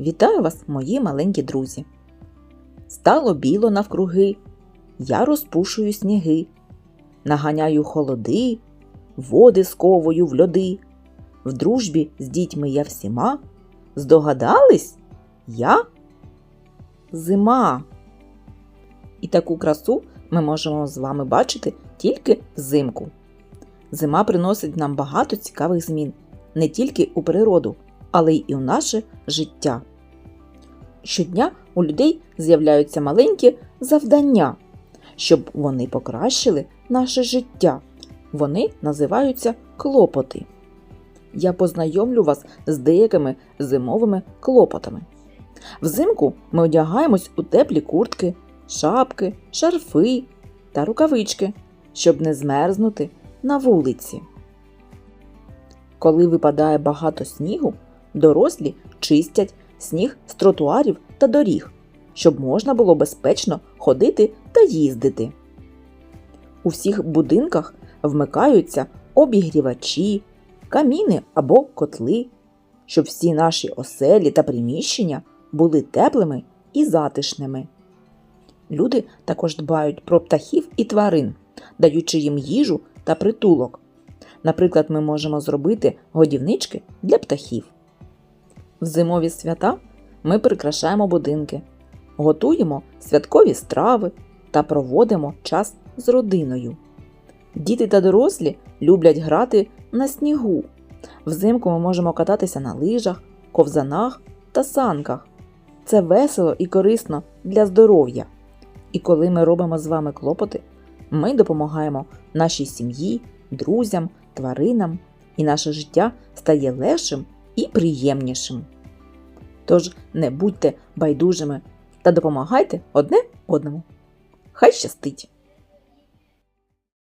Вітаю вас, мої маленькі друзі. Стало біло навкруги, я розпушую сніги, наганяю холоди, води сковую в льоди. В дружбі з дітьми я всіма. Здогадались? Я зима. І таку красу ми можемо з вами бачити тільки взимку. Зима приносить нам багато цікавих змін не тільки у природу, але й у наше життя. Щодня у людей з'являються маленькі завдання, щоб вони покращили наше життя. Вони називаються клопоти. Я познайомлю вас з деякими зимовими клопотами. Взимку ми одягаємось у теплі куртки, шапки, шарфи та рукавички, щоб не змерзнути на вулиці. Коли випадає багато снігу, дорослі чистять сніг з тротуарів та доріг, щоб можна було безпечно ходити та їздити. У всіх будинках вмикаються обігрівачі, каміни або котли, щоб всі наші оселі та приміщення були теплими і затишними. Люди також дбають про птахів і тварин, даючи їм їжу та притулок. Наприклад, ми можемо зробити годівнички для птахів. В зимові свята ми прикрашаємо будинки, готуємо святкові страви та проводимо час з родиною. Діти та дорослі люблять грати на снігу. Взимку ми можемо кататися на лижах, ковзанах та санках. Це весело і корисно для здоров'я. І коли ми робимо з вами клопоти, ми допомагаємо нашій сім'ї, друзям, тваринам, і наше життя стає легшим і приємнішим. Тож не будьте байдужими та допомагайте одне одному. Хай щастить!